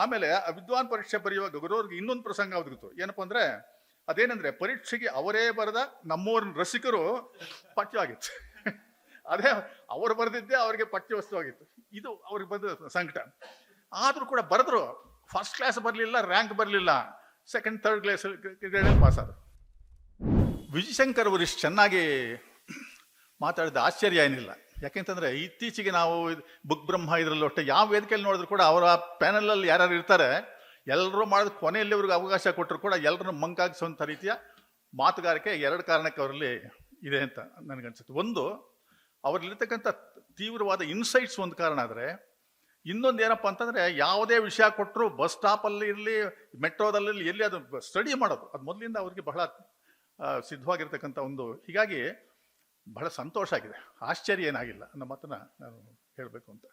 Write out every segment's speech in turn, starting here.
ಆಮೇಲೆ ವಿದ್ವಾನ್ ಪರೀಕ್ಷೆ ಬರೆಯುವಾಗ ಗುರುವ್ರಿಗೆ ಇನ್ನೊಂದು ಪ್ರಸಂಗ ಒದಗಿತು. ಏನಪ್ಪ ಅಂದ್ರೆ, ಅದೇನಂದ್ರೆ ಪರೀಕ್ಷೆಗೆ ಅವರೇ ಬರೆದ ನಮ್ಮೂರ ರಸಿಕರು ಪಠ್ಯವಾಗಿತ್ತು. ಅದೇ ಅವರು ಬರೆದಿದ್ದೆ ಅವರಿಗೆ ಪಠ್ಯ ವಸ್ತುವಾಗಿತ್ತು ಇದು ಅವ್ರಿಗೆ ಬಂದ ಸಂಕಟ. ಆದರೂ ಕೂಡ ಬರೆದ್ರು ಫಸ್ಟ್ ಕ್ಲಾಸ್ ಬರಲಿಲ್ಲ ರ್ಯಾಂಕ್ ಬರಲಿಲ್ಲ. ಸೆಕೆಂಡ್ ಥರ್ಡ್ ಕ್ಲಾಸ್ ಪಾಸ್ ಆದರು. ವಿಜಯಶಂಕರ್ ಅವರು ಇಷ್ಟು ಚೆನ್ನಾಗಿ ಮಾತಾಡಿದ ಆಶ್ಚರ್ಯ ಏನಿಲ್ಲ. ಯಾಕೆಂತಂದ್ರೆ ಇತ್ತೀಚೆಗೆ ನಾವು ಬುಕ್ ಬ್ರಹ್ಮ ಇದರಲ್ಲೂ ಒಟ್ಟು ಯಾವ ವೇದಿಕೆಯಲ್ಲಿ ನೋಡಿದ್ರು ಕೂಡ ಅವರ ಪ್ಯಾನಲಲ್ಲಿ ಯಾರ್ಯಾರು ಇರ್ತಾರೆ, ಎಲ್ಲರೂ ಮಾಡಿದ ಕೊನೆಯಲ್ಲಿ ಅವ್ರಿಗೆ ಅವಕಾಶ ಕೊಟ್ಟರು ಕೂಡ ಎಲ್ಲರನ್ನು ಮಂಕಾಗಿಸುವಂಥ ರೀತಿಯ ಮಾತುಗಾರಿಕೆ ಎರಡು ಕಾರಣಕ್ಕೆ ಅವರಲ್ಲಿ ಇದೆ ಅಂತ ನನಗನ್ಸುತ್ತೆ. ಒಂದು, ಅವರಲ್ಲಿರ್ತಕ್ಕಂಥ ತೀವ್ರವಾದ ಇನ್ಸೈಟ್ಸ್ ಒಂದು ಕಾರಣ ಆದರೆ, ಇನ್ನೊಂದು ಏನಪ್ಪ ಅಂತಂದ್ರೆ ಯಾವುದೇ ವಿಷಯ ಕೊಟ್ಟರು ಬಸ್ ಸ್ಟಾಪಲ್ಲಿ ಇರಲಿ ಮೆಟ್ರೋದಲ್ಲಿ ಎಲ್ಲಿ ಅದು ಸ್ಟಡಿ ಮಾಡೋದು. ಅದು ಮೊದಲಿಂದ ಅವ್ರಿಗೆ ಬಹಳ ಸಿದ್ಧವಾಗಿರ್ತಕ್ಕಂಥ ಒಂದು ಹೀಗಾಗಿ ಬಹಳ ಸಂತೋಷ ಆಗಿದೆ. ಆಶ್ಚರ್ಯ ಏನಾಗಿಲ್ಲ. ಅನ್ನೋ ಮಾತನ್ನು ನಾನು ಹೇಳಬೇಕು ಅಂತ.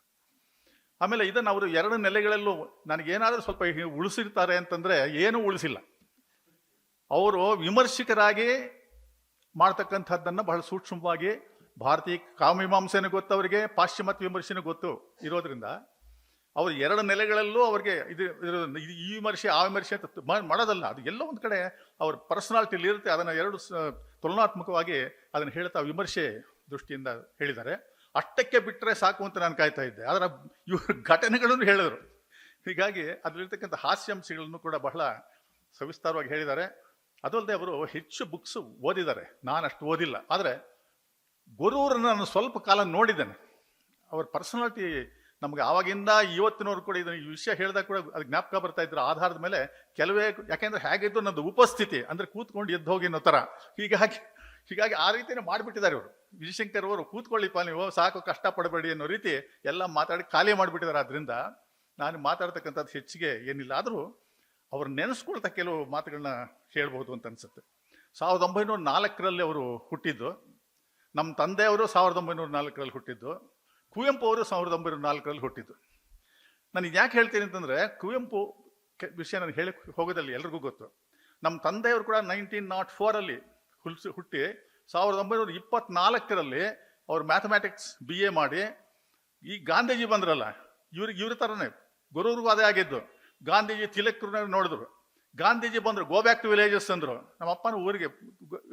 ಆಮೇಲೆ ಇದನ್ನು ಅವರು ಎರಡು ನೆಲೆಗಳಲ್ಲೂ ನನಗೇನಾದರೂ ಸ್ವಲ್ಪ ಉಳಿಸಿರ್ತಾರೆ ಅಂತಂದರೆ ಏನೂ ಉಳಿಸಿಲ್ಲ. ಅವರು ವಿಮರ್ಶಕರಾಗಿ ಮಾಡ್ತಕ್ಕಂಥದ್ದನ್ನು ಬಹಳ ಸೂಕ್ಷ್ಮವಾಗಿ ಭಾರತೀಯ ಕಾಮೀಮಾಂಸೆನೂ ಗೊತ್ತು ಅವರಿಗೆ, ಪಾಶ್ಚಿಮಾತ್ಯ ವಿಮರ್ಶೆನೂ ಗೊತ್ತು ಇರೋದ್ರಿಂದ ಅವರು ಎರಡು ನೆಲೆಗಳಲ್ಲೂ ಅವ್ರಿಗೆ ಇದು ಈ ವಿಮರ್ಶೆ, ಆ ವಿಮರ್ಶೆ ಅಂತ ಮಾಡೋದಲ್ಲ. ಅದು ಎಲ್ಲೋ ಒಂದು ಕಡೆ ಅವ್ರ ಪರ್ಸನಾಲಿಟಿಲಿ ಇರುತ್ತೆ. ಅದನ್ನು ಎರಡು ತುಲನಾತ್ಮಕವಾಗಿ ಅದನ್ನು ಹೇಳ್ತಾ ವಿಮರ್ಶೆ ದೃಷ್ಟಿಯಿಂದ ಹೇಳಿದ್ದಾರೆ. ಅಷ್ಟಕ್ಕೆ ಬಿಟ್ಟರೆ ಸಾಕು ಅಂತ ನಾನು ಕಾಯ್ತಾ ಇದ್ದೆ. ಆದರೆ ಇವರು ಘಟನೆಗಳನ್ನು ಹೇಳಿದರು. ಹೀಗಾಗಿ ಅದರಲ್ಲಿರ್ತಕ್ಕಂಥ ಹಾಸ್ಯಾಂಶಗಳನ್ನು ಕೂಡ ಬಹಳ ಸವಿಸ್ತಾರವಾಗಿ ಹೇಳಿದ್ದಾರೆ. ಅದಲ್ಲದೆ ಅವರು ಹೆಚ್ಚು ಬುಕ್ಸ್ ಓದಿದ್ದಾರೆ. ನಾನು ಅಷ್ಟು ಓದಿಲ್ಲ. ಆದರೆ ಗುರುವರನ್ನು ನಾನು ಸ್ವಲ್ಪ ಕಾಲ ನೋಡಿದ್ದೇನೆ. ಅವ್ರ ಪರ್ಸನಾಲಿಟಿ ನಮಗೆ ಆವಾಗಿಂದ ಇವತ್ತಿನವ್ರು ಕೂಡ ಇದನ್ನು ಈ ವಿಷಯ ಹೇಳಿದಾಗ ಕೂಡ ಅದು ಜ್ಞಾಪಕ ಬರ್ತಾ ಇದ್ರು. ಆಧಾರದ ಮೇಲೆ ಕೆಲವೇ, ಯಾಕೆಂದ್ರೆ ಹೇಗಿದ್ದು ನನ್ನದು ಉಪಸ್ಥಿತಿ, ಅಂದರೆ ಕೂತ್ಕೊಂಡು ಎದ್ದು ಹೋಗಿ ಅನ್ನೋ ಥರ ಹೀಗಾಗಿ ಹೀಗಾಗಿ ಆ ರೀತಿಯೇ ಮಾಡಿಬಿಟ್ಟಿದ್ದಾರೆ ಇವರು. ವಿಜಯಶಂಕರ್ ಅವರು ಕೂತ್ಕೊಳ್ಳಿಪ್ಪ ನೀವು, ಸಾಕು ಕಷ್ಟ ಪಡಬೇಡಿ ಅನ್ನೋ ರೀತಿ ಎಲ್ಲ ಮಾತಾಡಿ ಖಾಲಿ ಮಾಡಿಬಿಟ್ಟಿದ್ದಾರೆ. ಆದ್ರಿಂದ ನಾನು ಮಾತಾಡ್ತಕ್ಕಂಥದ್ದು ಹೆಚ್ಚಿಗೆ ಏನಿಲ್ಲ. ಆದರೂ ಅವ್ರು ನೆನೆಸ್ಕೊಳ್ತಾ ಕೆಲವು ಮಾತುಗಳನ್ನ ಹೇಳ್ಬೋದು ಅಂತ ಅನಿಸುತ್ತೆ. ಸಾವಿರದ ಒಂಬೈನೂರ ನಾಲ್ಕರಲ್ಲಿ ಅವರು ಹುಟ್ಟಿದ್ದು. ನಮ್ಮ ತಂದೆಯವರು ಸಾವಿರದ ಒಂಬೈನೂರ ನಾಲ್ಕರಲ್ಲಿ ಹುಟ್ಟಿದ್ದು. ಕುವೆಂಪು ಅವರು ಸಾವಿರದ ಒಂಬೈನೂರ ನಾಲ್ಕರಲ್ಲಿ ಹುಟ್ಟಿದ್ದು. ನಾನು ಯಾಕೆ ಹೇಳ್ತೀನಿ ಅಂತಂದರೆ, ಕುವೆಂಪು ವಿಷಯ ನಾನು ಹೇಳಿ ಹೋಗೋದಲ್ಲಿ ಎಲ್ರಿಗೂ ಗೊತ್ತು. ನಮ್ಮ ತಂದೆಯವರು ಕೂಡ ನೈನ್ಟೀನ್ ನಾಟ್ ಫೋರಲ್ಲಿ ಹುಲ್ಸಿ ಹುಟ್ಟಿ ಸಾವಿರದ ಒಂಬೈನೂರ ಇಪ್ಪತ್ನಾಲ್ಕರಲ್ಲಿ ಅವ್ರು ಮ್ಯಾಥಮೆಟಿಕ್ಸ್ ಬಿ ಎ ಮಾಡಿ, ಈ ಗಾಂಧೀಜಿ ಬಂದ್ರಲ್ಲ, ಇವ್ರಿಗೆ ಇವ್ರ ಥರನೇ ಗುರುವ್ರಿಗೂ ಅದೇ ಆಗಿದ್ದು. ಗಾಂಧೀಜಿ ತಿಲಕ್ರನ್ನ ನೋಡಿದ್ರು. ಗಾಂಧೀಜಿ ಬಂದರು ಗೋ ಬ್ಯಾಕ್ ಟು ವಿಲೇಜಸ್ ಅಂದರು. ನಮ್ಮ ಅಪ್ಪನ ಊರಿಗೆ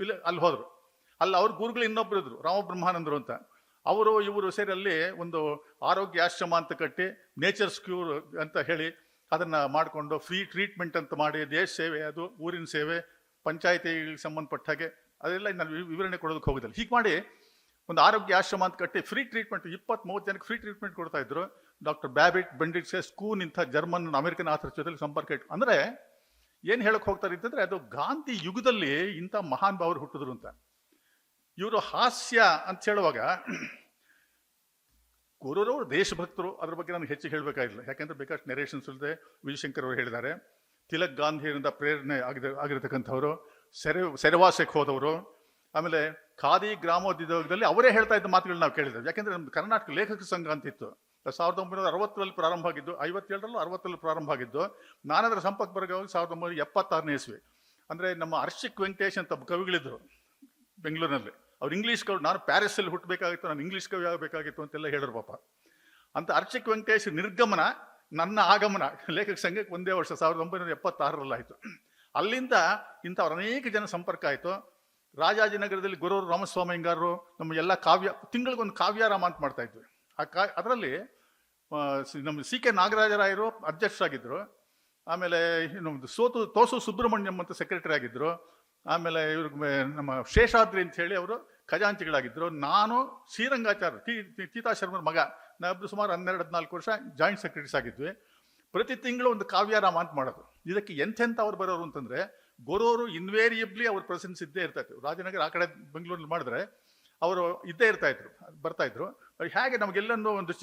ವಿಲೇ ಅಲ್ಲಿ ಹೋದರು. ಅಲ್ಲಿ ಅವ್ರ ಗುರುಗಳು ಇನ್ನೊಬ್ರು ಇದ್ರು, ರಾಮಬ್ರಹ್ಮಾನಂದರು ಅಂತ. ಅವರು ಇವರು ಸೇರಿ ಒಂದು ಆರೋಗ್ಯ ಆಶ್ರಮ ಅಂತ ಕಟ್ಟಿ ನೇಚರ್ಸ್ ಕ್ಯೂರ್ ಅಂತ ಹೇಳಿ ಅದನ್ನು ಮಾಡಿಕೊಂಡು ಫ್ರೀ ಟ್ರೀಟ್ಮೆಂಟ್ ಅಂತ ಮಾಡಿ, ದೇಶ ಸೇವೆ, ಅದು ಊರಿನ ಸೇವೆ, ಪಂಚಾಯಿತಿಗಳಿಗೆ ಸಂಬಂಧಪಟ್ಟ ಹಾಗೆ ಅದೆಲ್ಲ ನಾನು ವಿವರಣೆ ಕೊಡೋದಕ್ಕೆ ಹೋಗೋದಿಲ್ಲ. ಹೀಗೆ ಮಾಡಿ ಒಂದು ಆರೋಗ್ಯ ಆಶ್ರಮ ಅಂತ ಕಟ್ಟಿ ಫ್ರೀ ಟ್ರೀಟ್ಮೆಂಟ್ ಇಪ್ಪತ್ತ್ ಮೂವತ್ತು ಜನಕ್ಕೆ ಫ್ರೀ ಟ್ರೀಟ್ಮೆಂಟ್ ಕೊಡ್ತಾ ಇದ್ರು. ಡಾಕ್ಟರ್ ಬ್ಯಾಬಿಟ್ ಬೆಂಡಿಟ್ಸೆ ಸ್ಕೂನ್ ಇಂಥ ಜರ್ಮನ್ ಅಮೆರಿಕನ್ ಆಥರ ಜೊತೆಲಿ ಸಂಪರ್ಕ ಇಟ್ಟು ಅಂದರೆ ಏನು ಹೇಳಕ್ಕೆ ಹೋಗ್ತಾರೆ ಅಂತಂದರೆ ಅದು ಗಾಂಧಿ ಯುಗದಲ್ಲಿ ಇಂಥ ಮಹಾನ್ ಭಾವರು ಹುಟ್ಟಿದ್ರು ಅಂತ. ಇವರು ಹಾಸ್ಯ ಅಂತ ಹೇಳುವಾಗ ಗುರುರವರು ದೇಶಭಕ್ತರು, ಅದ್ರ ಬಗ್ಗೆ ನಾನು ಹೆಚ್ಚು ಹೇಳಬೇಕಾಗಿಲ್ಲ. ಯಾಕೆಂದ್ರೆ ಬೇಕಾಷ್ಟು ನೆರೇಷನ್ಸ್ ಇಲ್ಲದೆ ವಿಜಯಶಂಕರ್ ಅವರು ಹೇಳಿದ್ದಾರೆ. ತಿಲಕ್ ಗಾಂಧಿಯಿಂದ ಪ್ರೇರಣೆ ಆಗಿದೆ ಆಗಿರತಕ್ಕಂಥವ್ರು. ಸೆರೆ, ಸೆರೆವಾಸಕ್ಕೆ ಹೋದವರು. ಆಮೇಲೆ ಖಾದಿ ಗ್ರಾಮೋದ್ಯೋಗದಲ್ಲಿ ಅವರೇ ಹೇಳ್ತಾ ಇದ್ದ ಮಾತುಗಳು ನಾವು ಕೇಳಿದ್ದೇವೆ. ಯಾಕೆಂದ್ರೆ ನಮ್ಮ ಕರ್ನಾಟಕ ಲೇಖಕ ಸಂಘ ಅಂತಿತ್ತು ಸಾವಿರದ ಒಂಬೈನೂರ ಅರವತ್ತರಲ್ಲಿ ಪ್ರಾರಂಭ ಆಗಿದ್ದು, ಐವತ್ತೇಳರಲ್ಲೂ ಅರವತ್ತರಲ್ಲಿ ಪ್ರಾರಂಭ ಆಗಿದ್ದು, ನಾನದರ ಸಂಪರ್ಕ ಬರ್ಗವಾಗಿ ಸಾವಿರದ ಒಂಬೈನೂರ ಎಪ್ಪತ್ತಾರನೇ ಇಸ್ವಿ. ಅಂದ್ರೆ ನಮ್ಮ ಅರ್ಷಿಕ್ ವೆಂಕಟೇಶ್ ಅಂತ ಕವಿಗಳಿದ್ರು ಬೆಂಗಳೂರಿನಲ್ಲಿ. ಅವ್ರು ಇಂಗ್ಲೀಷ್ ಕವಿ, ನಾನು ಪ್ಯಾರಿಸಲ್ಲಿ ಹುಟ್ಟಬೇಕಾಗಿತ್ತು ನಾನು ಇಂಗ್ಲೀಷ್ ಕವಿ ಆಗಬೇಕಾಗಿತ್ತು ಅಂತೆಲ್ಲ ಹೇಳಿದ್ರು ಪಾಪ. ಅಂತ ಅರ್ಚಿಕ್ ವೆಂಕಟೇಶ್ ನಿರ್ಗಮನ, ನನ್ನ ಆಗಮನ ಲೇಖಕ ಸಂಘಕ್ಕೆ ಒಂದೇ ವರ್ಷ, ಸಾವಿರದ ಒಂಬೈನೂರ ಎಪ್ಪತ್ತಾರರಲ್ಲಿ ಆಯಿತು ಅಲ್ಲಿಂದ ಇಂಥವ್ರ ಅನೇಕ ಜನ ಸಂಪರ್ಕ ಆಯಿತು. ರಾಜಾಜಿನಗರದಲ್ಲಿ ಗುರುವರು ರಾಮಸ್ವಾಮಿಂಗಾರರು ನಮ್ಮ ಎಲ್ಲ ಕಾವ್ಯ, ತಿಂಗಳಿಗೊಂದು ಕಾವ್ಯಾರಾಮ ಅಂತ ಮಾಡ್ತಾ ಇದ್ವಿ. ಆ ಕಾ, ಅದರಲ್ಲಿ ನಮ್ಮ ಸಿ ಕೆ ನಾಗರಾಜರಾಯರು ಅಧ್ಯಕ್ಷರಾಗಿದ್ದರು ಆಮೇಲೆ ನಮ್ಮದು ಸೋತು, ತೋಸು ಸುಬ್ರಹ್ಮಣ್ಯಂ ಅಂತ ಸೆಕ್ರೆಟರಿ ಆಗಿದ್ದರು ಆಮೇಲೆ ಇವ್ರಿಗೆ ನಮ್ಮ ಶೇಷಾದ್ರಿ ಅಂತ ಹೇಳಿ ಅವರು ಖಜಾಂಚಿಗಳಾಗಿದ್ದರು ನಾನು ಶ್ರೀರಂಗಾಚಾರ್ಯ ಟಿ ಟಿ- ತೀತಾ ಶರ್ಮರ ಮಗ. ನಾವಿಬ್ರು ಸುಮಾರು ಹನ್ನೆರಡು ಹದಿನಾಲ್ಕು ವರ್ಷ ಜಾಯಿಂಟ್ ಸೆಕ್ರೆಟರೀಸ್ ಆಗಿದ್ವಿ. ಪ್ರತಿ ತಿಂಗಳು ಒಂದು ಕಾವ್ಯಾರಾಮ ಅಂತ ಮಾಡೋದು. ಇದಕ್ಕೆ ಎಂಥೆಂಥ ಅವ್ರು ಬರೋರು ಅಂತಂದ್ರೆ ಗೊರೋರು ಇನ್ವೇರಿಯಬ್ಲಿ ಅವ್ರ ಪ್ರೆಸೆನ್ಸ್ ಇದ್ದೇ ಇರ್ತಾ ಇತ್ತು ರಾಜನಗರ ಆ ಕಡೆ ಬೆಂಗಳೂರಲ್ಲಿ ಮಾಡಿದ್ರೆ ಅವರು ಇದ್ದೇ ಇರ್ತಾ ಇದ್ರು ಬರ್ತಾ ಇದ್ರು. ಹೇಗೆ ನಮಗೆಲ್ಲೊಂದು ಒಂದು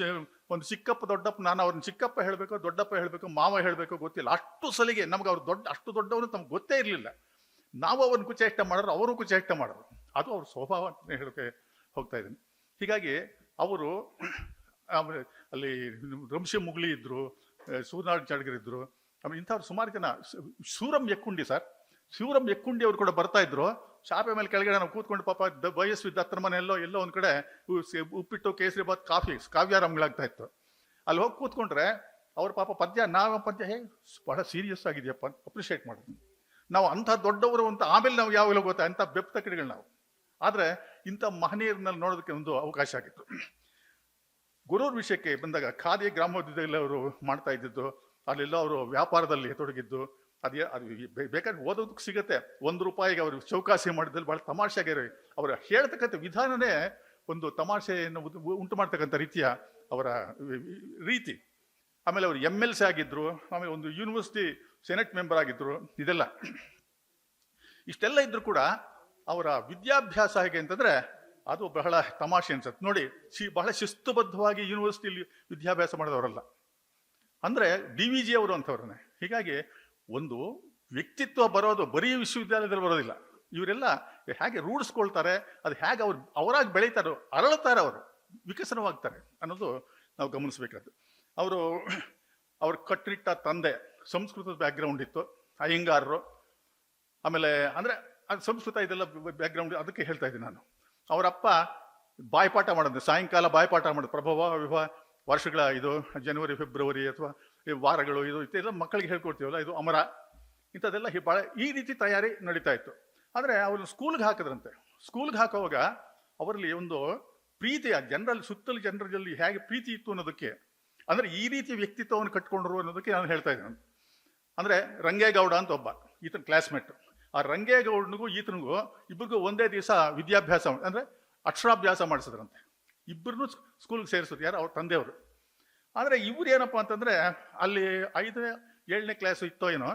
ಒಂದು ಚಿಕ್ಕಪ್ಪ, ದೊಡ್ಡಪ್ಪ, ನಾನು ಅವ್ರನ್ನ ಚಿಕ್ಕಪ್ಪ ಹೇಳಬೇಕು, ದೊಡ್ಡಪ್ಪ ಹೇಳಬೇಕು, ಮಾವ ಹೇಳಬೇಕು ಗೊತ್ತಿಲ್ಲ. ಅಷ್ಟು ಸಲಿಗೆ ನಮ್ಗೆ ಅವ್ರು ದೊಡ್ಡ, ಅಷ್ಟು ದೊಡ್ಡವರು ನಮ್ಗೆ ಗೊತ್ತೇ ಇರಲಿಲ್ಲ. ನಾವು ಅವ್ರನ್ನ ಕುಚೇಷ್ಟ ಮಾಡೋರು ಅವರು ಕುಚೇಷ್ಟ ಮಾಡೋರು ಅದು ಅವ್ರ ಸ್ವಭಾವ ಅಂತ ಹೇಳೋಕೆ ಹೋಗ್ತಾ ಇದ್ದೀನಿ. ಹೀಗಾಗಿ ಅವರು, ಅಲ್ಲಿ, ರಂಶಿ ಮುಗ್ಲಿ ಇದ್ರು ಸೂರ್ಯನಾರಾಯಣ ಚಡ್ಗರ್ ಇದ್ರು. ಆಮೇಲೆ ಇಂಥವ್ರು ಸುಮಾರು ಜನ ಸೂರಂ ಎಕ್ಕುಂಡಿ ಸರ್. ಶಿವರಂ ಎಕ್ಕುಂಡಿ ಅವರು ಕೂಡ ಬರ್ತಾ ಇದ್ರು. ಶಾಪೆ ಮೇಲೆ ಕೆಳಗಡೆ ನಾವು ಕೂತ್ಕೊಂಡು ಪಾಪ ವಯಸ್ಸು ಹತ್ರ ಮನೆ ಎಲ್ಲೋ ಎಲ್ಲೋ ಒಂದ್ ಕಡೆ ಉಪ್ಪಿಟ್ಟು, ಕೇಸರಿ ಬಾತ್, ಕಾಫಿ ಕಾವ್ಯಾರಾಮ್ಗಳಾಗ್ತಾ ಇತ್ತು. ಅಲ್ಲಿ ಹೋಗಿ ಕೂತ್ಕೊಂಡ್ರೆ ಅವ್ರ ಪಾಪ ಪದ್ಯ, ನಾವು ಪದ್ಯ, ಹೇ, ಬಹಳ ಸೀರಿಯಸ್ ಆಗಿದೆಯಪ್ಪ ಅಪ್ರಿಷಿಯೇಟ್ ಮಾಡೋದು ನಾವು ಅಂಥ ದೊಡ್ಡವರು ಅಂತ ಆಮೇಲೆ ನಾವು ಯಾವಾಗಲೂ ಗೊತ್ತಾ, ಅಂಥ ಬೆಪ್ತ ಕಡೆಗಳು ನಾವು. ಆದರೆ ಇಂಥ ಮಹನೀಯರನ್ನಲ್ಲಿ ನೋಡೋದಕ್ಕೆ ಒಂದು ಅವಕಾಶ ಆಗಿತ್ತು. ಗುರೂರ್ ವಿಷಯಕ್ಕೆ ಬಂದಾಗ ಖಾದಿ ಗ್ರಾಮೋದ್ಯೋಗದಲ್ಲಿ ಅವರು ಮಾಡ್ತಾ ಇದ್ದಿದ್ದು, ಅಲ್ಲೆಲ್ಲ ಅವರು ವ್ಯಾಪಾರದಲ್ಲಿ ತೊಡಗಿದ್ದು, ಅದೇ, ಅದು ಬೇಕಾದ್ರೆ ಓದೋದಕ್ಕೆ ಸಿಗುತ್ತೆ. ಒಂದು ರೂಪಾಯಿಗೆ ಅವರು ಚೌಕಾಸಿ ಮಾಡಿದಲ್ಲಿ ಭಾಳ ತಮಾಷೆ ಆಗಿರೋ ಅವರು ಹೇಳ್ತಕ್ಕಂಥ ವಿಧಾನನೇ ಒಂದು ತಮಾಷೆಯನ್ನು ಉಂಟು ಮಾಡ್ತಕ್ಕಂಥ ರೀತಿಯ ಅವರ ರೀತಿ. ಆಮೇಲೆ ಅವರು ಎಂ ಎಲ್ ಸಿ ಆಗಿದ್ರು, ಆಮೇಲೆ ಒಂದು ಯೂನಿವರ್ಸಿಟಿ ಸೆನೆಟ್ ಮೆಂಬರ್ ಆಗಿದ್ದರು ಇದೆಲ್ಲ. ಇಷ್ಟೆಲ್ಲ ಇದ್ದರೂ ಕೂಡ ಅವರ ವಿದ್ಯಾಭ್ಯಾಸ ಹೇಗೆ ಅಂತಂದ್ರೆ ಅದು ಬಹಳ ತಮಾಷೆ ಅನ್ಸುತ್ತೆ. ನೋಡಿ, ಶಿ ಬಹಳ ಶಿಸ್ತುಬದ್ಧವಾಗಿ ಯೂನಿವರ್ಸಿಟಿಲಿ ವಿದ್ಯಾಭ್ಯಾಸ ಮಾಡಿದವರಲ್ಲ. ಅಂದರೆ ಡಿ ವಿ ಜಿ ಅವರು ಅಂಥವ್ರನ್ನೇ. ಹೀಗಾಗಿ ಒಂದು ವ್ಯಕ್ತಿತ್ವ ಬರೋದು ಬರೀ ವಿಶ್ವವಿದ್ಯಾಲಯದಲ್ಲಿ ಬರೋದಿಲ್ಲ. ಇವರೆಲ್ಲ ಹೇಗೆ ರೂಢಿಸ್ಕೊಳ್ತಾರೆ, ಅದು ಹೇಗೆ ಅವ್ರು ಅವರಾಗಿ ಬೆಳೀತಾರೋ ಅರಳುತ್ತಾರೆ ಅವರು, ವಿಕಸನವಾಗ್ತಾರೆ ಅನ್ನೋದು ನಾವು ಗಮನಿಸಬೇಕಾದ್ದು. ಅವರು ಅವ್ರ ಕಟ್ಟಿಟ್ಟ ತಂದೆ ಸಂಸ್ಕೃತದ ಬ್ಯಾಕ್ಗ್ರೌಂಡ್ ಇತ್ತು, ಅಯ್ಯಂಗಾರರು. ಆಮೇಲೆ ಅಂದರೆ ಅದು ಸಂಸ್ಕೃತ ಇದೆಲ್ಲ ಬ್ಯಾಕ್ಗ್ರೌಂಡ್ ಅದಕ್ಕೆ ಹೇಳ್ತಾ ಇದ್ದೀನಿ ನಾನು. ಅವರಪ್ಪ ಬಾಯ್ಪಾಠ ಮಾಡೋದು, ಸಾಯಂಕಾಲ ಬಾಯ್ಪಾಠ ಮಾಡೋದು, ಪ್ರಭಾವ, ವಿವಾಹ ವರ್ಷಗಳ ಇದು ಜನವರಿ, ಫೆಬ್ರವರಿ ಅಥವಾ ಈ ವಾರಗಳು, ಇದು ಇದೆಲ್ಲ ಮಕ್ಕಳಿಗೆ ಹೇಳ್ಕೊಡ್ತೀವಲ್ಲ, ಇದು ಅಮರ. ಇಂಥದ್ದೆಲ್ಲ ಭಾಳ ಈ ರೀತಿ ತಯಾರಿ ನಡೀತಾ ಇತ್ತು. ಆದರೆ ಅವ್ರನ್ನ ಸ್ಕೂಲ್ಗೆ ಹಾಕಿದ್ರಂತೆ. ಸ್ಕೂಲ್ಗೆ ಹಾಕುವಾಗ ಅವರಲ್ಲಿ ಒಂದು ಪ್ರೀತಿಯ, ಜನರಲ್ಲಿ, ಸುತ್ತಲೂ ಜನರಲ್ಲಿ ಹೇಗೆ ಪ್ರೀತಿ ಇತ್ತು ಅನ್ನೋದಕ್ಕೆ, ಅಂದರೆ ಈ ರೀತಿ ವ್ಯಕ್ತಿತ್ವವನ್ನು ಕಟ್ಕೊಂಡ್ರು ಅನ್ನೋದಕ್ಕೆ ನಾನು ಹೇಳ್ತಾ ಇದ್ದೇನೆ. ಅಂದರೆ ರಂಗೇಗೌಡ ಅಂತ ಒಬ್ಬ, ಈತನ ಕ್ಲಾಸ್ಮೇಟ್ ಆ ರಂಗೇಗೌಡನಿಗೂ ಈತನಿಗೂ ಇಬ್ಬರಿಗೂ ಒಂದೇ ದಿವಸ ವಿದ್ಯಾಭ್ಯಾಸ ಅಂದರೆ ಅಕ್ಷರಾಭ್ಯಾಸ ಮಾಡಿಸಿದ್ರಂತೆ. ಇಬ್ಬರನ್ನು ಸ್ಕೂಲ್ಗೆ ಸೇರಿಸಿದ್ರು. ಯಾರು? ಅವ್ರ ತಂದೆಯವರು. ಆದರೆ ಇವ್ರು ಏನಪ್ಪ ಅಂತಂದರೆ ಅಲ್ಲಿ ಐದನೇ, ಏಳನೇ ಕ್ಲಾಸ್ ಇತ್ತೋ ಏನೋ,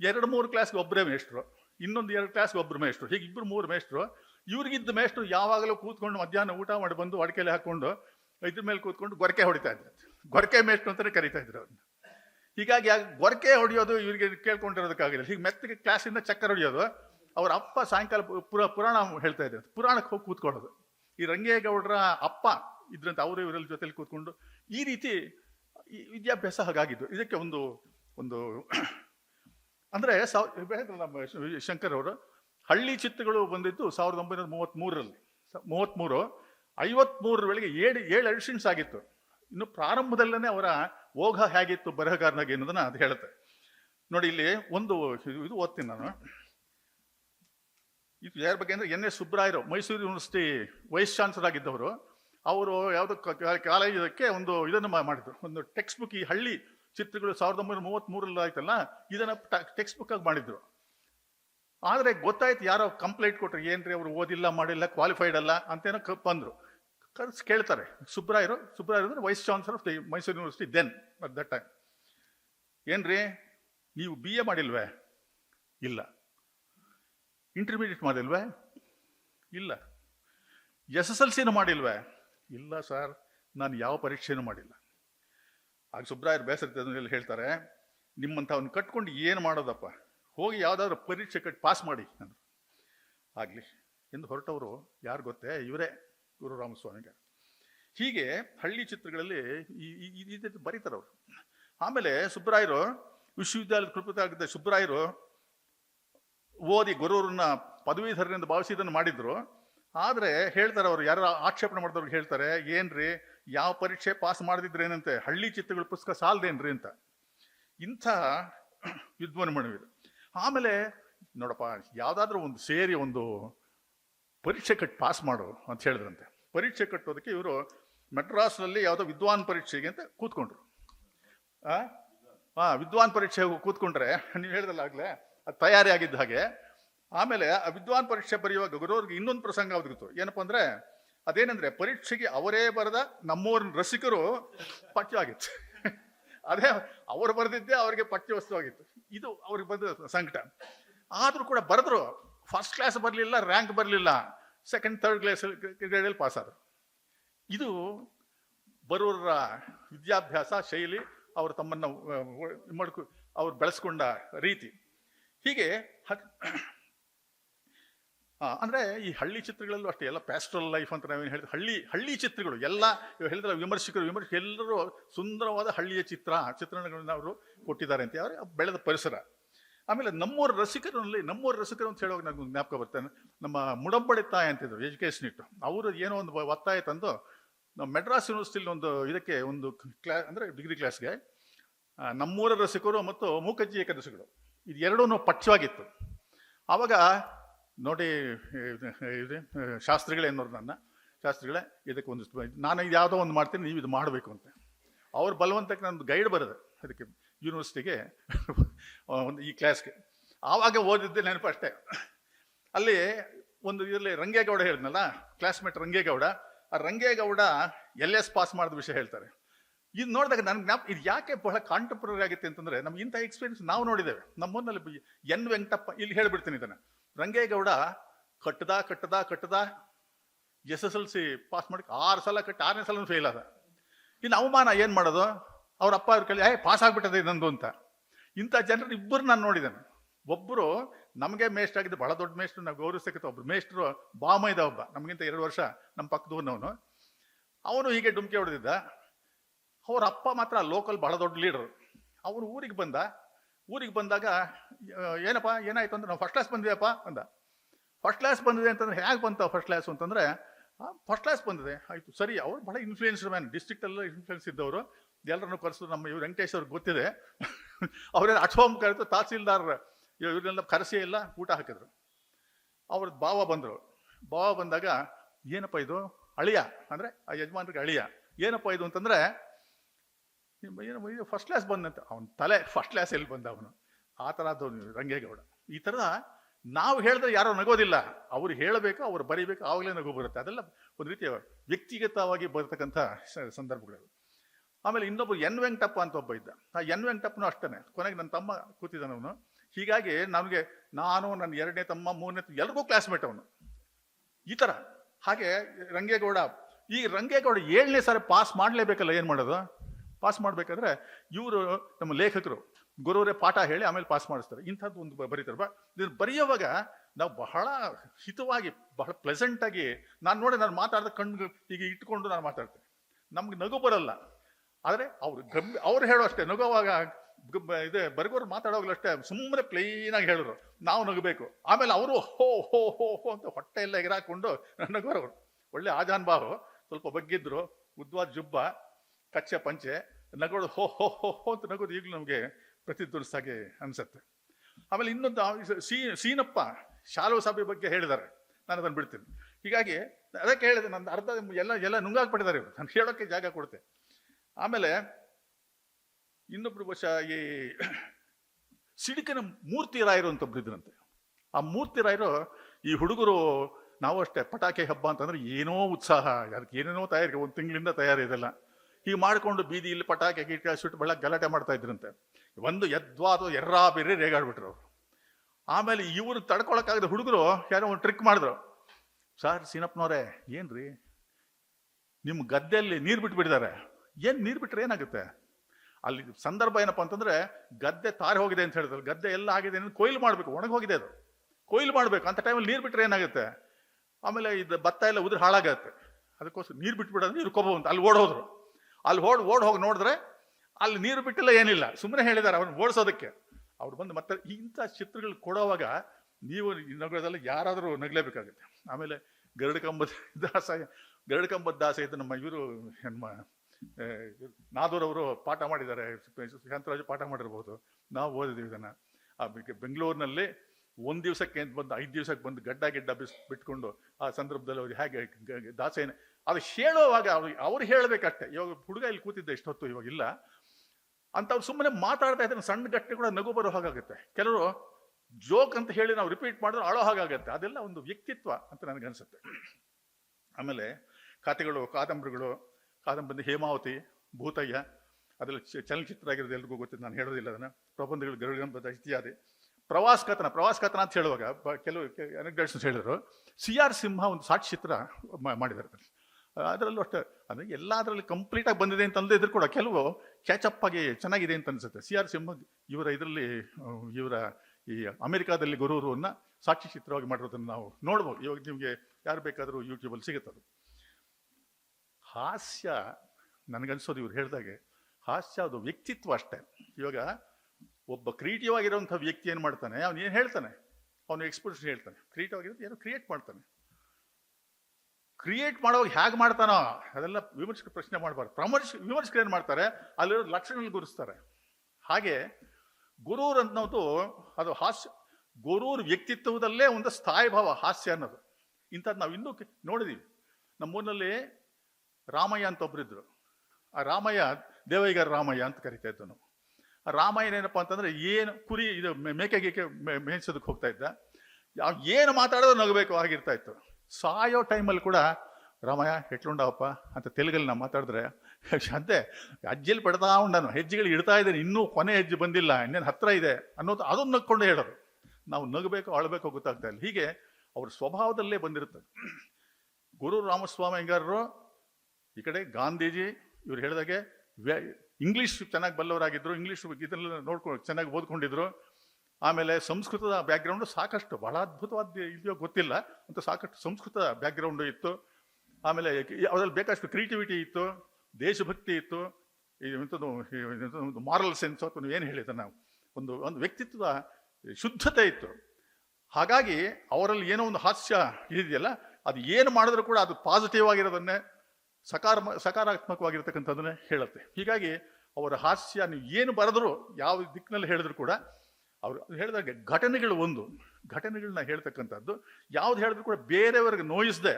ಎರಡು ಮೂರು ಕ್ಲಾಸ್ಗೆ ಒಬ್ಬರೇ ಮೇಷ್ಟ್ರು, ಇನ್ನೊಂದು ಎರಡು ಕ್ಲಾಸ್ಗೆ ಒಬ್ಬರು ಮೇಷ್ಟ್ರು, ಹೀಗೆ ಇಬ್ಬರು ಮೂರು ಮೇಷ್ಟ್ರು. ಇವ್ರಿಗಿದ್ದ ಮೇಷ್ಟ್ರು ಯಾವಾಗಲೂ ಕೂತ್ಕೊಂಡು ಮಧ್ಯಾಹ್ನ ಊಟ ಮಾಡಿ ಬಂದು ಅಡಿಕೆಲೆ ಹಾಕ್ಕೊಂಡು, ಇದ್ರ ಮೇಲೆ ಕೂತ್ಕೊಂಡು ಗೊರಕೆ ಹೊಡಿತಾ ಇದ್ರು ಗೊರಕೆ ಮೇಷ್ಟ್ರು ಅಂತಲೇ ಕರಿತಾ ಇದ್ರು ಅವ್ರನ್ನ. ಹೀಗಾಗಿ ಗೊರಕೆ ಹೊಡೆಯೋದು ಇವರಿಗೆ ಕೇಳ್ಕೊಂಡಿರೋದಕ್ಕಾಗಿಲ್ಲ. ಹೀಗೆ ಮೆತ್ತಗೆ ಕ್ಲಾಸಿಂದ ಚಕ್ಕರ್ ಹೊಡೆಯೋದು ಅವ್ರ ಅಪ್ಪ ಸಾಯಂಕಾಲ ಪುರ, ಪುರಾಣ ಹೇಳ್ತಾ ಇದ್ದಾರೆ. ಪುರಾಣಕ್ಕೆ ಹೋಗಿ ಕೂತ್ಕೊಳ್ಳೋದು. ಈ ರಂಗೇಗೌಡರ ಅಪ್ಪ ಇದ್ರಂತ ಅವರು ಇವರಲ್ಲಿ ಜೊತೆಲಿ ಕೂತ್ಕೊಂಡು ಈ ರೀತಿ ಈ ವಿದ್ಯಾಭ್ಯಾಸ ಹಾಗಾಗಿದ್ದು. ಇದಕ್ಕೆ ಒಂದು ಒಂದು ಅಂದರೆ ಸಾವ್ ಹೇಳಿದ್ರಲ್ಲ ನಮ್ಮ ಶಂಕರ್ ಅವರು, ಹಳ್ಳಿ ಚಿತ್ರಗಳು ಬಂದಿದ್ದು ಸಾವಿರದ ಒಂಬೈನೂರ ಮೂವತ್ತ್ಮೂರರಲ್ಲಿ ಮೂವತ್ತ್ಮೂರು ಐವತ್ತ್ಮೂರರ ವೇಳೆಗೆ ಏಳು ಏಳು ಎಡಿಷನ್ಸ್ ಆಗಿತ್ತು ಇನ್ನು ಪ್ರಾರಂಭದಲ್ಲೇ ಅವರ ಓಘ ಹೇಗಿತ್ತು, ಬರಹಗಾರನಾಗಿ ಅನ್ನೋದನ್ನ ಅದು ಹೇಳುತ್ತೆ. ನೋಡಿ, ಇಲ್ಲಿ ಒಂದು ಇದು- ಓದ್ತೀನಿ ನಾನು. ಇದು ಯಾರ ಬಗ್ಗೆ ಅಂದ್ರೆ ಎನ್ ಎಸ್ ಸುಬ್ರಾಯರು ಮೈಸೂರು ಯೂನಿವರ್ಸಿಟಿ ವೈಸ್ ಚಾನ್ಸಲರ್ ಆಗಿದ್ದವರು. ಅವರು ಯಾವುದೋ ಕಾಲೇಜಕ್ಕೆ ಒಂದು ಇದನ್ನು ಮಾಡಿದ್ರು. ಒಂದು ಟೆಕ್ಸ್ಟ್ ಬುಕ್ ಈ ಹಳ್ಳಿ ಚಿತ್ರಗಳು ಸಾವಿರದ ಒಂಬೈನೂರ ಮೂವತ್ತ್ಮೂರಲ್ಲಿ ಆಯ್ತಲ್ಲ, ಇದನ್ನ ಟೆಕ್ಸ್ಟ್ ಬುಕ್ ಆಗಿ ಮಾಡಿದ್ರು. ಆದ್ರೆ ಗೊತ್ತಾಯ್ತು ಯಾರೋ ಕಂಪ್ಲೇಂಟ್ ಕೊಟ್ಟರು ಏನ್ರಿ ಅವ್ರು ಓದಿಲ್ಲ, ಮಾಡಿಲ್ಲ, ಕ್ವಾಲಿಫೈಡ್ ಅಲ್ಲ ಅಂತೇನೋ ಬಂದ್ರು. ಕರ್ಸ್ ಕೇಳ್ತಾರೆ. ಸುಬ್ರಾಯರು ಸುಬ್ರಾಯರು ಅಂದರೆ vice chancellor of the Mysore university then at that time ಏನ್ರಿ? ನೀವು ಬಿ ಎ ಮಾಡಿಲ್ವೇ? ಇಲ್ಲ. ಇಂಟರ್ಮೀಡಿಯೇಟ್ ಮಾಡಿಲ್ವೇ? ಇಲ್ಲ. ಎಸ್ ಎಸ್ ಎಲ್ ಸಿನೂ ಮಾಡಿಲ್ವೇ? ಇಲ್ಲ ಸರ್ ನಾನು ಯಾವ ಪರೀಕ್ಷೆನೂ ಮಾಡಿಲ್ಲ. ಆಗ ಸುಬ್ರಾಯರು ಬೇಸರ ಹೇಳ್ತಾರೆ ನಿಮ್ಮಂಥ ಅವ್ನು ಕಟ್ಕೊಂಡು ಏನು ಮಾಡೋದಪ್ಪ? ಹೋಗಿ ಯಾವುದಾದ್ರು ಪರೀಕ್ಷೆ ಕಟ್ಟಿ ಪಾಸ್ ಮಾಡಿ ನಾನು ಆಗಲಿ. ಎಂದು ಹೊರಟವರು ಯಾರು ಗೊತ್ತೇ? ಇವರೇ. ಗುರು ರಾಮಸ್ವಾಮಿಗೆ ಹೀಗೆ ಹಳ್ಳಿ ಚಿತ್ರಗಳಲ್ಲಿ ಈ- ಈ- ಈ ರೀತಿ ಬರೀತಾರೆ ಅವರು. ಆಮೇಲೆ ಸುಬ್ರಾಯರು ವಿಶ್ವವಿದ್ಯಾಲಯದ ಕುಲಪತಿ ಆಗಿದ್ದ ಸುಬ್ರಾಯರು ಓದಿ ಗುರುವ್ರನ್ನ ಪದವೀಧರರಿಂದ ಭಾವಿಸಿ ಇದನ್ನು ಮಾಡಿದ್ರು. ಆದರೆ ಹೇಳ್ತಾರೆ ಅವರು, ಯಾರು ಆಕ್ಷೇಪಣೆ ಮಾಡಿದವ್ರಿಗೆ ಹೇಳ್ತಾರೆ, ಏನ್ರಿ, ಯಾವ ಪರೀಕ್ಷೆ ಪಾಸ್ ಮಾಡದಿದ್ರೇನಂತೆ, ಹಳ್ಳಿ ಚಿತ್ರಗಳ ಪುಸ್ತಕ ಸಾಲದೇನ್ರಿ ಅಂತ. ಇಂಥ ಮಾಡಿದ್ರು ಆಮೇಲೆ ನೋಡಪ್ಪ, ಯಾವುದಾದ್ರೂ ಒಂದು ಸೇರಿ ಒಂದು ಪರೀಕ್ಷೆ ಕಟ್ಟಿ ಪಾಸ್ ಮಾಡು ಅಂತ ಹೇಳಿದ್ರಂತೆ. ಪರೀಕ್ಷೆ ಕಟ್ಟೋದಕ್ಕೆ ಇವರು ಮೆಡ್ರಾಸ್ನಲ್ಲಿ ಯಾವುದೋ ವಿದ್ವಾನ್ ಪರೀಕ್ಷೆಗೆ ಅಂತ ಕೂತ್ಕೊಂಡ್ರು. ಆ? ವಿದ್ವಾನ್ ಪರೀಕ್ಷೆ ಕೂತ್ಕೊಂಡ್ರೆ, ನೀವು ಹೇಳ್ದಲ್ಲ ಆಗ್ಲೇ, ಅದು ತಯಾರಿ ಆಗಿದ್ದ ಹಾಗೆ. ಆಮೇಲೆ ಆ ವಿದ್ವಾನ್ ಪರೀಕ್ಷೆ ಬರೆಯುವಾಗ ಗುರುವ್ರಿಗೆ ಇನ್ನೊಂದು ಪ್ರಸಂಗ ಅವ್ರಿಗಿತ್ತು ಏನಪ್ಪ ಅಂದರೆ, ಅದೇನಂದ್ರೆ ಪರೀಕ್ಷೆಗೆ ಅವರೇ ಬರೆದ ನಮ್ಮೂರಿನ ರಸಿಕರು ಪಠ್ಯವಾಗಿತ್ತು ಅದೇ ಅವ್ರು ಬರೆದಿದ್ದೇ ಅವರಿಗೆ ಪಠ್ಯವಸ್ತುವಾಗಿತ್ತು ಇದು ಅವ್ರಿಗೆ ಬಂದ ಸಂಕಟ. ಆದರೂ ಕೂಡ ಬರೆದ್ರು ಫಸ್ಟ್ ಕ್ಲಾಸ್ ಬರಲಿಲ್ಲ ರ್ಯಾಂಕ್ ಬರಲಿಲ್ಲ. ಸೆಕೆಂಡ್ ಥರ್ಡ್ ಕ್ಲಾಸ್ ಗ್ರೇಡಲ್ಲಿ ಪಾಸ್ ಆದರು. ಇದು ಬರೋರ ವಿದ್ಯಾಭ್ಯಾಸ ಶೈಲಿ, ಅವರು ತಮ್ಮನ್ನು ಮಾಡ್ಕೊ, ಅವ್ರು ಬೆಳೆಸ್ಕೊಂಡ ರೀತಿ. ಹೀಗೆ ಅಂದರೆ ಈ ಹಳ್ಳಿ ಚಿತ್ರಗಳಲ್ಲೂ ಅಷ್ಟೇ, ಎಲ್ಲ ಪ್ಯಾಸ್ಟ್ರಲ್ ಲೈಫ್ ಅಂತ ನಾವೇನು ಹೇಳಿದ್ರೆ ಹಳ್ಳಿ ಹಳ್ಳಿ ಚಿತ್ರಗಳು, ಎಲ್ಲ ಹೇಳಿದ್ರೆ ವಿಮರ್ಶಕರು ವಿಮರ್ಶಕ ಎಲ್ಲರೂ ಸುಂದರವಾದ ಹಳ್ಳಿಯ ಚಿತ್ರ, ಚಿತ್ರಣಗಳನ್ನ ಅವರು ಕೊಟ್ಟಿದ್ದಾರೆ ಅಂತ, ಅವರು ಬೆಳೆದ ಪರಿಸರ. ಆಮೇಲೆ ನಮ್ಮೂರ ರಸಿಕರಲ್ಲಿ ನಮ್ಮೂರ ರಸಿಕರು ಅಂತ ಹೇಳುವಾಗ ನನಗೆ ಜ್ಞಾಪಕ ಬರ್ತೇನೆ. ನಮ್ಮ ಮುಡಂಬಳಿ ತಾಯಿ ಅಂತಿದ್ರು ಎಜುಕೇಶನ್ ಇಟ್ಟು ಅವರು ಏನೋ ಒಂದು ಒತ್ತಾಯ ತಂದು ನಮ್ಮ ಮೆಡ್ರಾಸ್ ಯೂನಿವರ್ಸಿಟಿಲಿ ಒಂದು ಇದಕ್ಕೆ ಒಂದು ಕ್ಲಾ ಅಂದರೆ ಡಿಗ್ರಿ ಕ್ಲಾಸ್ಗೆ ನಮ್ಮೂರ ರಸಿಕರು ಮತ್ತು ಮೂಕಜ್ಜಿಯ ರಸಿಕರು ಇದು ಎರಡೂ ಪಕ್ಷವಾಗಿತ್ತು. ಆವಾಗ ನೋಡಿ ಇದು, ಶಾಸ್ತ್ರಿಗಳೇನೋರು ನನ್ನ. ಶಾಸ್ತ್ರಿಗಳೇ ಇದಕ್ಕೆ ಒಂದು ನಾನು ಇದು ಯಾವುದೋ ಒಂದು ಮಾಡ್ತೀನಿ ನೀವು ಇದು ಮಾಡಬೇಕು ಅಂತ. ಅವ್ರ ಬಲವಂತಕ್ಕೆ ನಂದು ಗೈಡ್ ಬರೋದು ಅದಕ್ಕೆ. ಯೂನಿವರ್ಸಿಟಿಗೆ ಒಂದು ಈ ಕ್ಲಾಸ್ಗೆ ಆವಾಗ ಓದಿದ್ದೆ ನೆನಪು ಅಷ್ಟೇ. ಅಲ್ಲಿ ಒಂದು ಇದರಲ್ಲಿ ರಂಗೇಗೌಡ ಹೇಳಿದ್ನಲ್ಲ ಕ್ಲಾಸ್ಮೇಟ್ ರಂಗೇಗೌಡ, ಆ ರಂಗೇಗೌಡ ಎಲ್ ಎಸ್ ಪಾಸ್ ಮಾಡಿದ ವಿಷಯ ಹೇಳ್ತಾರೆ. ಇದು ನೋಡಿದಾಗ ನನ್ಗೆ ಜ್ಞಾಪ, ಇದು ಯಾಕೆ ಬಹಳ ಕಾಂಟೆಂಪ್ರರಿ ಆಗುತ್ತೆ ಅಂತಂದರೆ ನಮ್ಗೆ ಇಂಥ ಎಕ್ಸ್ಪೀರಿಯನ್ಸ್ ನಾವು ನೋಡಿದ್ದೇವೆ. ನಮ್ಮೂರಿನಲ್ಲಿ ಎನ್ ವೆಂಕಟಪ್ಪ, ಇಲ್ಲಿ ಹೇಳ್ಬಿಡ್ತೀನಿ ಇದನ್ನು. ರಂಗೇಗೌಡ ಕಟ್ಟದ ಕಟ್ಟದ ಕಟ್ಟದ S S L C pass ಮಾಡಕ್ಕೆ ಆರು ಸಲ ಕಟ್ಟಿ, ಆರನೇ ಸಲ ಫೇಲ್ ಆದ. ಇನ್ನು ಅವಮಾನ ಏನು ಮಾಡೋದು? ಅವ್ರ ಅಪ್ಪ ಅವ್ರ ಕೇಳಿ, ಏ ಪಾಸ್ ಆಗ್ಬಿಟ್ಟದೆ ಇದೊಂದು ಅಂತ. ಇಂಥ ಜನರು ಇಬ್ಬರು ನಾನು ನೋಡಿದ್ದೇನೆ. ಒಬ್ಬರು ನಮಗೆ ಮೇಸ್ಟ್ ಆಗಿದ್ದು ಬಹಳ ದೊಡ್ಡ ಮೇಷ್ಟ್ರು, ನಾವು ಗೌರವಿಸಕ್ಕೆ ಒಬ್ರು ಮೇಷ್ಟ್ರು ಬಾಮೈದ ಒಬ್ಬ, ನಮಗಿಂತ ಎರಡು ವರ್ಷ ನಮ್ಮ ಪಕ್ಕದವನವನು ಅವನು ಹೀಗೆ ಡುಮ್ಕಿ ಹೊಡೆದಿದ್ದ. ಅವ್ರ ಅಪ್ಪ ಮಾತ್ರ ಲೋಕಲ್ ಬಹಳ ದೊಡ್ಡ ಲೀಡರ್ ಅವನು ಊರಿಗೆ ಬಂದ. ಊರಿಗೆ ಬಂದಾಗ ಏನಪ್ಪ, ಏನಾಯ್ತು? ಅಂದ್ರೆ, ನಾವು ಫಸ್ಟ್ ಕ್ಲಾಸ್ ಬಂದಿದೆಯಪ್ಪ ಅಂದ. ಫಸ್ಟ್ ಕ್ಲಾಸ್ ಬಂದಿದೆ ಅಂತಂದ್ರೆ, ಹೇಗೆ ಬಂತ ಫಸ್ಟ್ ಕ್ಲಾಸ್ ಅಂತಂದ್ರೆ ಫಸ್ಟ್ ಕ್ಲಾಸ್ ಬಂದಿದೆ. ಆಯಿತು, ಸರಿ. ಅವ್ರು ಬಹಳ ಇನ್ಫ್ಲೂಯೆನ್ಸ್ಡ್ ಮ್ಯಾನ್ ಡಿಸ್ಟ್ರಿಕ್ಟಲ್ಲ ಇನ್ಫ್ಲೂಯೆನ್ಸ್ ಇದ್ದವರು. ಎಲ್ಲರನ್ನು ಕರೆಸಿದ್ರು ನಮ್ಮ ಇವ್ರು ವೆಂಕಟೇಶ್ ಅವ್ರಿಗೆ ಗೊತ್ತಿದೆ. ಅವರೇನು ಅಕ್ಷೋಮ್ ಕರೆದು ತಹಸೀಲ್ದಾರ್ ಇವ್ರನ್ನೆಲ್ಲ ಕರೆಸಿ ಇಲ್ಲ, ಊಟ ಹಾಕಿದ್ರು. ಅವ್ರದ್ದು ಭಾವ ಬಂದರು. ಭಾವ ಬಂದಾಗ, ಏನಪ್ಪ ಇದು? ಅಳಿಯ? ಅಂದರೆ, ಆ ಯಜಮಾನ್ರಿಗೆ ಅಳಿಯ. ಏನಪ್ಪ ಇದು? ಅಂತಂದ್ರೆ ಏನು, ಇದು ಫಸ್ಟ್ ಕ್ಲಾಸ್ ಬಂದಂತ ಅವನ ತಲೆ ಫಸ್ಟ್ ಕ್ಲಾಸ್ ಎಲ್ಲಿ ಬಂದ ಅವನು. ಆ ಥರ ಆದವನು ರಂಗೇಗೌಡ. ಈ ಥರದ ನಾವು ಹೇಳಿದ್ರೆ ಯಾರೋ ನಗೋದಿಲ್ಲ. ಅವ್ರು ಹೇಳಬೇಕು, ಅವ್ರು ಬರಿಬೇಕು, ಆವಾಗಲೇ ನಗು ಬರುತ್ತೆ. ಅದೆಲ್ಲ ಒಂದು ರೀತಿಯ ವ್ಯಕ್ತಿಗತವಾಗಿ ಬರ್ತಕ್ಕಂಥ ಸಂದರ್ಭಗಳು ಆಮೇಲೆ ಇನ್ನೊಬ್ಬ ಎನ್ ವೆಂಕಟಪ್ಪ ಅಂತ ಒಬ್ಬ ಇದ್ದ. ಆ ಎನ್ ವೆಂಕಟಪ್ಪನು ಅಷ್ಟೇ ಕೊನೆಗೆ ನನ್ನ ತಮ್ಮ ಕೂತಿದ್ದಾನವನು ಹೀಗಾಗಿ ನಮಗೆ ನಾನು, ನನ್ನ ಎರಡನೇ ತಮ್ಮ, ಮೂರನೇ ಎಲ್ರಿಗೂ ಕ್ಲಾಸ್ಮೇಟ್ ಅವನು. ಈ ಥರ ಹಾಗೆ ರಂಗೇಗೌಡ, ಈ ರಂಗೇಗೌಡ ಏಳನೇ ಸಾರಿ ಪಾಸ್ ಮಾಡಲೇಬೇಕಲ್ಲ, ಏನು ಮಾಡೋದು? ಪಾಸ್ ಮಾಡಬೇಕಾದ್ರೆ ಇವರು ನಮ್ಮ ಲೇಖಕರು, ಗುರುವರೇ ಪಾಠ ಹೇಳಿ ಆಮೇಲೆ ಪಾಸ್ ಮಾಡಿಸ್ತಾರೆ. ಇಂಥದ್ದು ಒಂದು ಬರೀತಾರೆ. ಬ, ಇದನ್ನು ಬರೆಯುವಾಗ ನಾವು ಬಹಳ ಹಿತವಾಗಿ, ಬಹಳ ಪ್ಲೆಸೆಂಟಾಗಿ ನಾನು ನೋಡಿ ನಾನು ಮಾತಾಡಿದ ಕಣ್ಣು ಈಗ ಇಟ್ಕೊಂಡು ನಾನು ಮಾತಾಡ್ತೇನೆ. ನಮ್ಗೆ ನಗು ಬರಲ್ಲ. ಆದರೆ ಅವರು ಗಂಭೀ ಅವ್ರು ಹೇಳೋ ಅಷ್ಟೇ ನಗುವಾಗ ಇದೆ ಬರ್ಗೋರು ಮಾತಾಡೋವಾಗಲೂ ಅಷ್ಟೇ, ಸುಮ್ಮನೆ ಪ್ಲೈನಾಗಿ ಹೇಳಿದ್ರು, ನಾವು ನಗಬೇಕು ಆಮೇಲೆ ಅವರು ಹೋ ಹೋ ಹೋ ಹೋ ಅಂತ ಹೊಟ್ಟೆ ಎಲ್ಲ ಎಗರಾಕೊಂಡು ನಗೋರವರು ಒಳ್ಳೆ ಆಜಾನ್ ಬಾರು, ಸ್ವಲ್ಪ ಬಗ್ಗಿದ್ರು, ಉದ್ವಾದ ಜುಬ್ಬ, ಕಚ್ಚೆ ಪಂಚೆ ನಗೋದು ಹೋ ಹೋ ಹೋ ಹೋ ಅಂತ ನಗೋದು ಈಗಲೂ ನಮಗೆ ಪ್ರತಿಧ್ವನಿಸಾಗೆ ಅನ್ಸುತ್ತೆ. ಆಮೇಲೆ ಇನ್ನೊಂದು ಸ- ಸೀನಪ್ಪ, ಶಾಲೋ ಸಭೆ ಬಗ್ಗೆ ಹೇಳಿದ್ದಾರೆ. ನಾನು ಅದನ್ನು ಬಿಡ್ತೀನಿ. ಹೀಗಾಗಿ ಅದಕ್ಕೆ ಹೇಳಿದೆ ನನ್ನ ಅರ್ಧ ಎಲ್ಲ ಎಲ್ಲ ನುಂಗಾಕ್ಬಿಟ್ಟಿದ್ದಾರೆ ಇವರು. ನಾನು ಹೇಳೋಕ್ಕೆ ಜಾಗ ಕೊಡ್ತೆ. ಆಮೇಲೆ ಇನ್ನೊಬ್ರು ವರ್ಷ ಈ ಸಿಡಿಕಿನ ಮೂರ್ತಿ ರಾಯರು ಅಂತ ಒಬ್ರು ಆ ಮೂರ್ತಿ ರಾಯರು ಈ ಹುಡುಗರು ನಾವು ಅಷ್ಟೇ ಪಟಾಕಿ ಹಬ್ಬ ಅಂತಂದ್ರೆ ಏನೋ ಉತ್ಸಾಹ, ಅದಕ್ಕೆ ಏನೇನೋ ತಯಾರಿ, ಒಂದು ತಿಂಗಳಿಂದ ತಯಾರಿ ಇದೆಲ್ಲ. ಹೀಗೆ ಮಾಡಿಕೊಂಡು ಬೀದಿಯಲ್ಲಿ ಪಟಾಕಿ ಗೀಟ ಸುಟ್ಟು ಬೆಳಗ್ಗೆ ಗಲಾಟೆ ಮಾಡ್ತಾ ಇದ್ರಂತೆ. ಒಂದು ಎದ್ವಾದು ಎರ್ರಾ ಬೇರೆ ರೇಗಾಡ್ಬಿಟ್ರು ಅವರು. ಆಮೇಲೆ ಇವರು ತಡ್ಕೊಳಕ್ಕಾಗದ ಹುಡುಗರು ಯಾರೋ ಒಂದು ಟ್ರಿಕ್ ಮಾಡಿದ್ರು. ಸರ್, ಸೀನಪ್ಪನವರೇ, ಏನ್ರಿ? ನಿಮ್ಮ ಗದ್ದೆಯಲ್ಲಿ ನೀರು ಬಿಟ್ಬಿಟ್ಟಿದ್ದಾರೆ. ಏನು ನೀರು ಬಿಟ್ರೆ ಏನಾಗುತ್ತೆ? ಅಲ್ಲಿ ಸಂದರ್ಭ ಏನಪ್ಪ ಅಂತಂದರೆ ಗದ್ದೆ ತಾರೆ ಹೋಗಿದೆ ಅಂತ ಹೇಳಿದ್ರು. ಗದ್ದೆ ಎಲ್ಲ ಆಗಿದೆ ಅಂದ್ರೆ ಕೊಯ್ಲು ಮಾಡಬೇಕು, ಒಣಗೋಗಿದೆ ಅದು. ಕೊಯ್ಲು ಮಾಡಬೇಕು, ಅಂತ ಟೈಮಲ್ಲಿ ನೀರು ಬಿಟ್ರೆ ಏನಾಗುತ್ತೆ? ಆಮೇಲೆ ಇದು ಭತ್ತ ಎಲ್ಲ ಉದುರು ಹಾಳಾಗತ್ತೆ. ಅದಕ್ಕೋಸ್ಕರ ನೀರು ಬಿಟ್ಬಿಡೋದು, ನೀರು ಅಂತ. ಅಲ್ಲಿ ಓಡೋದ್ರು ಅಲ್ಲಿ ಓಡ್ ಓಡ್ ಹೋಗಿ ನೋಡಿದ್ರೆ ಅಲ್ಲಿ ನೀರು ಬಿಟ್ಟಿಲ್ಲ, ಏನಿಲ್ಲ. ಸುಮ್ಮನೆ ಹೇಳಿದ್ದಾರೆ ಅವ್ರನ್ನ ಓಡಿಸೋದಕ್ಕೆ. ಅವ್ರು ಬಂದು ಮತ್ತೆ ಇಂಥ ಚಿತ್ರಗಳು ಕೊಡೋವಾಗ ನೀವು ನಗರದಲ್ಲಿ ಯಾರಾದರೂ ನಗಲೇಬೇಕಾಗುತ್ತೆ. ಆಮೇಲೆ ಗರುಡ ಕಂಬದ ದಾಸ ಗರುಡ ಕಂಬದ ದಾಸ ಇದ್ದು ನಮ್ಮ ಇವರು, ನಮ್ಮ ನಾದೂರವರು ಪಾಠ ಮಾಡಿದ್ದಾರೆ, ಶಾಂತರಾಜು ಪಾಠ ಮಾಡಿರ್ಬೋದು. ನಾವು ಓದಿದ್ದೀವಿ ಇದನ್ನು. ಆ, ಬೆಂಗ- ಬೆಂಗಳೂರಿನಲ್ಲಿ ಒಂದು ದಿವಸಕ್ಕೆ ಅಂತ ಬಂದು, ಐದು ದಿವಸಕ್ಕೆ ಬಂದು ಗಡ್ಡ ಗಿಡ್ಡ ಬಿಸ್, ಬಿಟ್ಕೊಂಡು ಆ ಸಂದರ್ಭದಲ್ಲಿ ಅವ್ರು ಹೇಗೆ ದಾಸೇನೆ, ಅದು ಹೇಳುವಾಗ ಅವ್ರು ಅವ್ರು ಹೇಳಬೇಕಷ್ಟೆ. ಇವಾಗ ಹುಡುಗ ಇಲ್ಲಿ ಕೂತಿದ್ದ ಇಷ್ಟೊತ್ತು ಇವಾಗ ಇಲ್ಲ. ಅಂತ ಅವ್ರು ಸುಮ್ಮನೆ ಮಾತಾಡ್ತಾ ಇದ್ದಾರೆ ಸಣ್ಣ ಗಟ್ಟೆ ಕೂಡ ನಗು ಬರೋ ಹಾಗಾಗುತ್ತೆ. ಕೆಲವರು ಜೋಕ್ ಅಂತ ಹೇಳಿ ನಾವು ರಿಪೀಟ್ ಮಾಡಿದ್ರೆ ಅಳೋ ಹಾಗಾಗುತ್ತೆ. ಅದೆಲ್ಲ ಒಂದು ವ್ಯಕ್ತಿತ್ವ ಅಂತ ನನಗನ್ಸುತ್ತೆ ಆಮೇಲೆ ಕಥೆಗಳು ಕಾದಂಬರಿಗಳು ಕಾದಂಬರಿ ಹೇಮಾವತಿ, ಭೂತಯ್ಯ, ಅದರಲ್ಲಿ ಚಲನಚಿತ್ರ ಆಗಿರೋದು ಎಲ್ರಿಗೂ ಗೊತ್ತಿದೆ, ನಾನು ಹೇಳೋದಿಲ್ಲ ಅದನ್ನು. ಪ್ರಬಂಧಗಳು ಗರುಡಗಂಬದ ಇತ್ಯಾದಿ. ಪ್ರವಾಸ ಕಥನ ಪ್ರವಾಸ ಕಥನ ಅಂತ ಹೇಳುವಾಗ ಕೆಲವು ಅನೆಕ್ಡೇಟ್ಸ್ ಹೇಳಿದರು. ಸಿ ಆರ್ ಸಿಂಹ ಒಂದು ಸಾಕ್ಷಿ ಚಿತ್ರ ಮಾ- ಮಾಡಿದ್ದಾರೆ ಅದ್ರಲ್ಲಿ. ಅದರಲ್ಲೂ ಅಷ್ಟೇ, ಅಂದರೆ ಎಲ್ಲದರಲ್ಲಿ ಕಂಪ್ಲೀಟಾಗಿ ಬಂದಿದೆ ಅಂತ ಅಲ್ಲದೆ ಇದ್ರು ಕೂಡ ಕೆಲವು ಕ್ಯಾಚಪ್ ಆಗಿ ಚೆನ್ನಾಗಿದೆ ಅಂತ ಅನ್ಸುತ್ತೆ. ಸಿ ಆರ್ ಸಿಂಹ ಇವರ ಇದರಲ್ಲಿ, ಇವರ ಈ ಅಮೆರಿಕಾದಲ್ಲಿ ಗುರೂರುವನ್ನ ಸಾಕ್ಷಿ ಚಿತ್ರವಾಗಿ ಮಾಡಿರೋದನ್ನು ನಾವು ನೋಡ್ಬೋದು. ಇವಾಗ ನಿಮಗೆ ಯಾರು ಬೇಕಾದರೂ ಯೂಟ್ಯೂಬಲ್ಲಿ ಸಿಗುತ್ತೆ ಅದು. ಹಾಸ್ಯ, ನನಗನ್ಸೋದು ಇವ್ರು ಹೇಳಿದಾಗೆ, ಹಾಸ್ಯ ಅದು ವ್ಯಕ್ತಿತ್ವ ಅಷ್ಟೇ. ಇವಾಗ ಒಬ್ಬ ಕ್ರಿಯೇಟಿವ್ ವ್ಯಕ್ತಿ ಏನು ಮಾಡ್ತಾನೆ, ಅವನು ಏನು ಹೇಳ್ತಾನೆ, ಅವನು ಎಕ್ಸ್ಪ್ರೆಷನ್ ಹೇಳ್ತಾನೆ. ಕ್ರಿಯೇಟಿವ್ ಆಗಿರೋದು ಏನೋ ಕ್ರಿಯೇಟ್ ಮಾಡ್ತಾನೆ. ಕ್ರಿಯೇಟ್ ಮಾಡೋವಾಗ ಹೇಗೆ ಮಾಡ್ತಾನೋ, ಅದೆಲ್ಲ ವಿಮರ್ಶಕರು ಪ್ರಶ್ನೆ ಮಾಡಬಾರ್ದು. ಪ್ರಮರ್ಶ, ವಿಮರ್ಶಕರು ಏನು ಮಾಡ್ತಾರೆ, ಅಲ್ಲಿರೋ ಲಕ್ಷಣಗಳು ಗುರುಸ್ತಾರೆ. ಹಾಗೆ ಗುರೂರ್ ಅನ್ನೋದು ಅದು ಹಾಸ್ಯ, ಗುರೂರ್ ವ್ಯಕ್ತಿತ್ವದಲ್ಲೇ ಒಂದು ಸ್ಥಾಯಿ ಭಾವ ಹಾಸ್ಯ ಅನ್ನೋದು. ಇಂಥದ್ದು ನಾವು ಇನ್ನೂ ನೋಡಿದೀವಿ. ನಮ್ಮೂರಿನಲ್ಲಿ ರಾಮಯ್ಯ ಅಂತ ಒಬ್ಬರಿದ್ರು ಆ ರಾಮಯ್ಯ ದೇವೈಗರ ರಾಮಯ್ಯ ಅಂತ ಕರಿತಾ ಇದ್ದನು ಆ ಏನಪ್ಪ ಅಂತಂದ್ರೆ ಏನು ಕುರಿ ಇದು ಮೇಕೆ ಗೀಕೆ ಮೇಯಿಸೋದಕ್ಕೆ ಹೋಗ್ತಾ ಇದ್ದ. ಯಾವ ಏನು ಮಾತಾಡೋದು ನಗಬೇಕು ಆಗಿರ್ತಾ ಇತ್ತು. ಸಾಯೋ ಟೈಮಲ್ಲಿ ಕೂಡ ರಾಮಯ್ಯ ಹೆಟ್ಲುಂಡಪ್ಪ ಅಂತ ತೆಲುಗಲ್ಲಿ ನಾವು ಮಾತಾಡಿದ್ರೆ, ಅಂತೆ, ಅಜ್ಜಿಲಿ ಪಡ್ತಾ ಉಂಡನು ಹೆಜ್ಜೆಗಳು ಇಡ್ತಾ ಇದ್ದೇನೆ, ಇನ್ನೂ ಕೊನೆ ಹೆಜ್ಜೆ ಬಂದಿಲ್ಲ, ಇನ್ನೇನು ಹತ್ರ ಇದೆ ಅನ್ನೋದು ಅದನ್ನು ನಗ್ಕೊಂಡು ಹೇಳೋರು. ನಾವು ನಗಬೇಕು ಅಳಬೇಕು ಗೊತ್ತಾಗ್ತಾ ಇಲ್ಲ. ಹೀಗೆ ಅವ್ರ ಸ್ವಭಾವದಲ್ಲೇ ಬಂದಿರುತ್ತೆ ಗುರು ರಾಮಸ್ವಾಮಿ ಅಯ್ಯಂಗಾರರು ಈ ಕಡೆ ಗಾಂಧೀಜಿ ಇವ್ರು ಹೇಳಿದಾಗೆ ಇಂಗ್ಲೀಷ್ ಚೆನ್ನಾಗಿ ಬಲ್ಲವರಾಗಿದ್ರು ಇಂಗ್ಲಿಷ್ ಇದನ್ನೆಲ್ಲ ನೋಡ್ಕೊಂಡು ಚೆನ್ನಾಗಿ ಓದ್ಕೊಂಡಿದ್ರು. ಆಮೇಲೆ ಸಂಸ್ಕೃತದ ಬ್ಯಾಕ್ಗ್ರೌಂಡು ಸಾಕಷ್ಟು, ಬಹಳ ಅದ್ಭುತವಾದ ಇದೆಯೋ ಗೊತ್ತಿಲ್ಲ, ಅಂತ ಸಾಕಷ್ಟು ಸಂಸ್ಕೃತ ಬ್ಯಾಕ್ಗ್ರೌಂಡು ಇತ್ತು. ಆಮೇಲೆ ಅದ್ರಲ್ಲಿ ಬೇಕಷ್ಟು ಕ್ರಿಯೇಟಿವಿಟಿ ಇತ್ತು, ದೇಶಭಕ್ತಿ ಇತ್ತು ಇಂಥದ್ದು ಮಾರಲ್ ಸೆನ್ಸ್ ಅಥವಾ ಏನು ಹೇಳಿದ ನಾವು? ಒಂದು ಒಂದು ವ್ಯಕ್ತಿತ್ವದ ಶುದ್ಧತೆ ಇತ್ತು. ಹಾಗಾಗಿ ಅವರಲ್ಲಿ ಏನೋ ಒಂದು ಹಾಸ್ಯ ಇದೆಯಲ್ಲ ಅದು ಏನು ಮಾಡಿದ್ರು ಕೂಡ ಅದು ಪಾಸಿಟಿವ್ ಆಗಿರೋದನ್ನೇ ಸಕಾರ ಸಕಾರಾತ್ಮಕವಾಗಿರ್ತಕ್ಕಂಥದ್ದನ್ನೇ ಹೇಳುತ್ತೆ. ಹೀಗಾಗಿ ಅವರ ಹಾಸ್ಯ ನೀವು ಏನು ಬರೆದರೂ ಯಾವ ದಿಕ್ಕಿನಲ್ಲಿ ಹೇಳಿದ್ರು ಕೂಡ ಅವರು ಹೇಳಿದಾಗೆ ಘಟನೆಗಳು ಒಂದು. ಘಟನೆಗಳನ್ನ ಹೇಳ್ತಕ್ಕಂಥದ್ದು, ಯಾವ್ದು ಹೇಳಿದ್ರು ಕೂಡ ಬೇರೆಯವ್ರಿಗೆ ನೋಯಿಸದೆ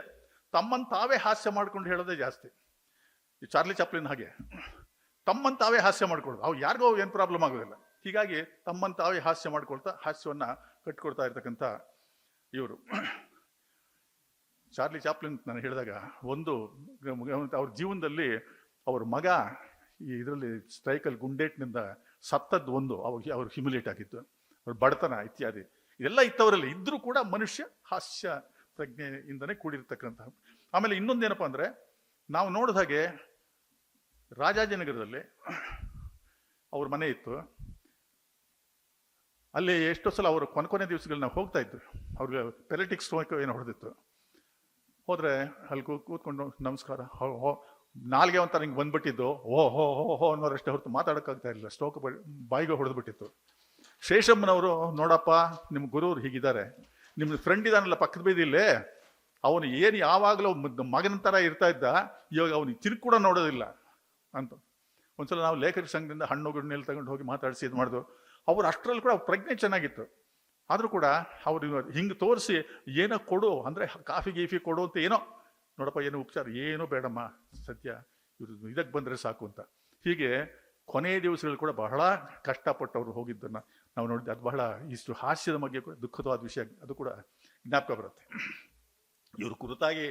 ತಮ್ಮನ್ನು ತಾವೇ ಹಾಸ್ಯ ಮಾಡ್ಕೊಂಡು ಹೇಳೋದೇ ಜಾಸ್ತಿ. ಈ ಚಾರ್ಲಿ ಚಾಪ್ಲಿನ್ ಹಾಗೆ. ತಮ್ಮನ್ನು ತಾವೇ ಹಾಸ್ಯ ಮಾಡ್ಕೊಳ್ಳೋದು ಅವು ಯಾರಿಗೋ ಏನು ಪ್ರಾಬ್ಲಮ್ ಆಗೋದಿಲ್ಲ. ಹೀಗಾಗಿ ತಮ್ಮನ್ನು ತಾವೇ ಹಾಸ್ಯ ಮಾಡ್ಕೊಳ್ತಾ, ಹಾಸ್ಯವನ್ನು ಕಟ್ಕೊಡ್ತಾ ಇರ್ತಕ್ಕಂಥ ಇವರು. ಚಾರ್ಲಿ ಚಾಪ್ಲಿನ್ ನಾನು ಹೇಳಿದಾಗ, ಒಂದು ಅವ್ರ ಜೀವನದಲ್ಲಿ ಅವ್ರ ಮಗ ಈ ಇದರಲ್ಲಿ ಸ್ಟ್ರೈಕಲ್ಲಿ ಗುಂಡೇಟ್ನಿಂದ ಸತ್ತದ್ದು ಒಂದು ಅವಾಗ ಅವ್ರು ಹ್ಯುಮಿಲೇಟ್ ಆಗಿತ್ತು ಅವ್ರ ಬಡತನ ಇತ್ಯಾದಿ. ಇದೆಲ್ಲ ಇತ್ತವರಲ್ಲಿ ಇದ್ರೂ ಕೂಡ ಮನುಷ್ಯ ಹಾಸ್ಯ ಪ್ರಜ್ಞೆಯಿಂದನೇ ಕೂಡಿರ್ತಕ್ಕಂಥ ಆಮೇಲೆ ಇನ್ನೊಂದೇನಪ್ಪ ಅಂದರೆ, ನಾವು ನೋಡಿದ ಹಾಗೆ ರಾಜಾಜಿನಗರದಲ್ಲಿ ಅವ್ರ ಮನೆ ಇತ್ತು. ಅಲ್ಲಿ ಎಷ್ಟೋ ಸಲ ಅವರು ಕೊನೆ ಕೊನೆ ದಿವಸಗಳನ್ನ ಹೋಗ್ತಾ ಇದ್ರು ಅವ್ರಿಗೆ ಪೆಲೆಟಿಕ್ಸ್ ಏನೋ ಹೊಡೆದಿತ್ತು. ಹೋದ್ರೆ ಅಲ್ಲಿ ಕೂತ್ಕೊಂಡು, ನಮಸ್ಕಾರ ನಾಲ್ಗೆ ಒಂಥರ ಹಿಂಗೆ ಬಂದ್ಬಿಟ್ಟಿದ್ದು ಓ ಹೋ ಹೋ ಹೋ ಅನ್ನೋರಷ್ಟೇ ಹೊರತು ಮಾತಾಡೋಕ್ಕಾಗ್ತಾ ಇರಲಿಲ್ಲ ಸ್ಟೋಕ್ ಬಾಯಿಗೆ ಹೊಡೆದ್ಬಿಟ್ಟಿತ್ತು. ಶೇಷಮ್ಮನವರು, ನೋಡಪ್ಪ ನಿಮ್ಮ ಗುರುವ್ರು ಹೀಗಿದ್ದಾರೆ ನಿಮ್ಮ ಫ್ರೆಂಡ್ ಇದಾನಲ್ಲ ಪಕ್ಕದ ಬೀದಿಲ್ಲೇ ಅವನು ಏನು ಯಾವಾಗಲೂ ಮಗನ ಥರ ಇರ್ತಾ ಇದ್ದ, ಇವಾಗ ಅವನಿಗೆ ತಿರುಗಿ ಕೂಡ ನೋಡೋದಿಲ್ಲ ಅಂತ. ಒಂದ್ಸಲ ನಾವು ಲೇಖಕ ಸಂಘದಿಂದ ಹಣ್ಣು ಗಿಣ್ಣೆಲ್ಲ ತಗೊಂಡು ಹೋಗಿ ಮಾತಾಡಿಸಿ ಇದು ಮಾಡಿದ್ರು ಅವ್ರು ಅಷ್ಟರಲ್ಲಿ ಕೂಡ ಪ್ರಜ್ಞೆ ಚೆನ್ನಾಗಿತ್ತು. ಆದರೂ ಕೂಡ ಅವ್ರು ಹಿಂಗೆ ತೋರಿಸಿ ಏನೋ ಕೊಡು, ಅಂದರೆ ಕಾಫಿ, ಗೀಫಿ ಕೊಡು ಅಂತ ಏನೋ. ನೋಡಪ್ಪ, ಏನು ಉಪಚಾರ? ಏನೋ ಬೇಡಮ್ಮ ಸತ್ಯ ಇವರು ಇದಕ್ಕೆ ಬಂದರೆ ಸಾಕು ಅಂತ. ಹೀಗೆ ಕೊನೆಯ ದಿವಸಗಳು ಕೂಡ ಬಹಳ ಕಷ್ಟಪಟ್ಟವ್ರು ಹೋಗಿದ್ದನ್ನು ನಾವು ನೋಡಿದ್ದೆ. ಅದು ಬಹಳ ಇಷ್ಟು ಹಾಸ್ಯದ ಬಗ್ಗೆ ಕೂಡ ದುಃಖದವಾದ ವಿಷಯ, ಅದು ಕೂಡ ಜ್ಞಾಪಕ ಬರುತ್ತೆ. ಇವರು ಕುರಿತಾಗಿ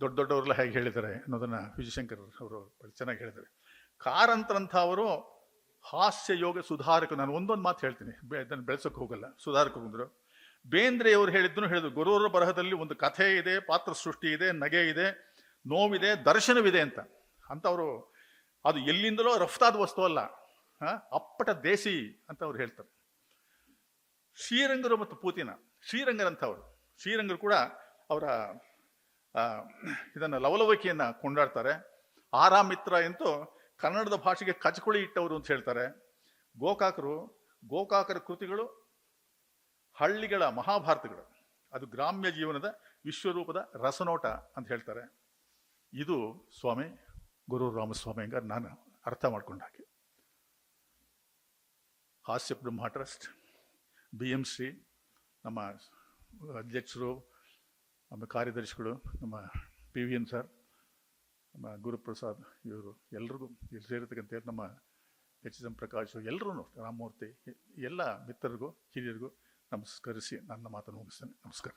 ದೊಡ್ಡ ದೊಡ್ಡವರೆಲ್ಲ ಹೇಗೆ ಹೇಳಿದ್ದಾರೆ ಅನ್ನೋದನ್ನು ವಿಜಯಶಂಕರ್ ಅವರು ಚೆನ್ನಾಗಿ ಹೇಳಿದ್ದಾರೆ. ಕಾರಂತರಂಥ ಅವರು ಹಾಸ್ಯ ಯೋಗ ಸುಧಾರಕ, ನಾನು ಒಂದೊಂದು ಮಾತು ಹೇಳ್ತೀನಿ. ಅದನ್ನು ಬೆಳೆಸೋಕೆ ಹೋಗಲ್ಲ. ಸುಧಾರಕ ಬಂದರು. ಬೇಂದ್ರೆಯವರು ಹೇಳಿದ್ದನ್ನು ಹೇಳಿದ್ರು. ಗುರುವರ ಬರಹದಲ್ಲಿ ಒಂದು ಕಥೆ ಇದೆ, ಪಾತ್ರ ಸೃಷ್ಟಿ ಇದೆ, ನಗೆ ಇದೆ, ನೋವಿದೆ, ದರ್ಶನವಿದೆ ಅಂತ. ಅಂತ ಅವರು ಅದು ಎಲ್ಲಿಂದಲೋ ರಫ್ತಾದ ವಸ್ತು ಅಲ್ಲ? ಅಪ್ಪಟ ದೇಸಿ ಅಂತ ಅವ್ರು ಹೇಳ್ತಾರೆ. ಶ್ರೀರಂಗರು ಮತ್ತು ಪೂತಿನ. ಶ್ರೀರಂಗರಂಥವ್ರು. ಶ್ರೀರಂಗರು ಕೂಡ ಅವರ ಇದನ್ನು ಲವಲವಿಕೆಯನ್ನು ಕೊಂಡಾಡ್ತಾರೆ. ಆರಾಮಿತ್ರ ಅಂತೂ ಕನ್ನಡದ ಭಾಷೆಗೆ ಕಚಕುಳಿ ಇಟ್ಟವರು ಅಂತ ಹೇಳ್ತಾರೆ. ಗೋಕಾಕರು, ಗೋಕಾಕರ ಕೃತಿಗಳು ಹಳ್ಳಿಗಳ ಮಹಾಭಾರತಗಳು. ಅದು ಗ್ರಾಮ್ಯ ಜೀವನದ ವಿಶ್ವರೂಪದ ರಸನೋಟ ಅಂತ ಹೇಳ್ತಾರೆ. ಇದು ಸ್ವಾಮಿ ಗುರು ರಾಮಸ್ವಾಮಿ ಹಂಗಾರೆ ನಾನು ಅರ್ಥ ಮಾಡ್ಕೊಂಡು ಹಾಗೆ. Hasya Brahma trust, B M Shri, ನಮ್ಮ ಅಧ್ಯಕ್ಷರು ನಮ್ಮ ಕಾರ್ಯದರ್ಶಿಗಳು, ನಮ್ಮ ಪಿ ವಿ ಎನ್ ಸರ್ ನಮ್ಮ ಗುರುಪ್ರಸಾದ್ ಇವರು ಎಲ್ರಿಗೂ ಇಲ್ಲಿ ಸೇರಿರ್ತಕ್ಕಂಥ ನಮ್ಮ ಎಚ್ ಎಸ್ ಎಂ ಪ್ರಕಾಶ್ ಎಲ್ಲರೂ ರಾಮಮೂರ್ತಿ, ಎಲ್ಲ ಮಿತ್ರರಿಗೂ, ಹಿರಿಯರಿಗೂ ನಮಸ್ಕರಿಸಿ ನನ್ನ ಮಾತನ್ನು ಮುಗಿಸ್ತೇನೆ. ನಮಸ್ಕಾರ.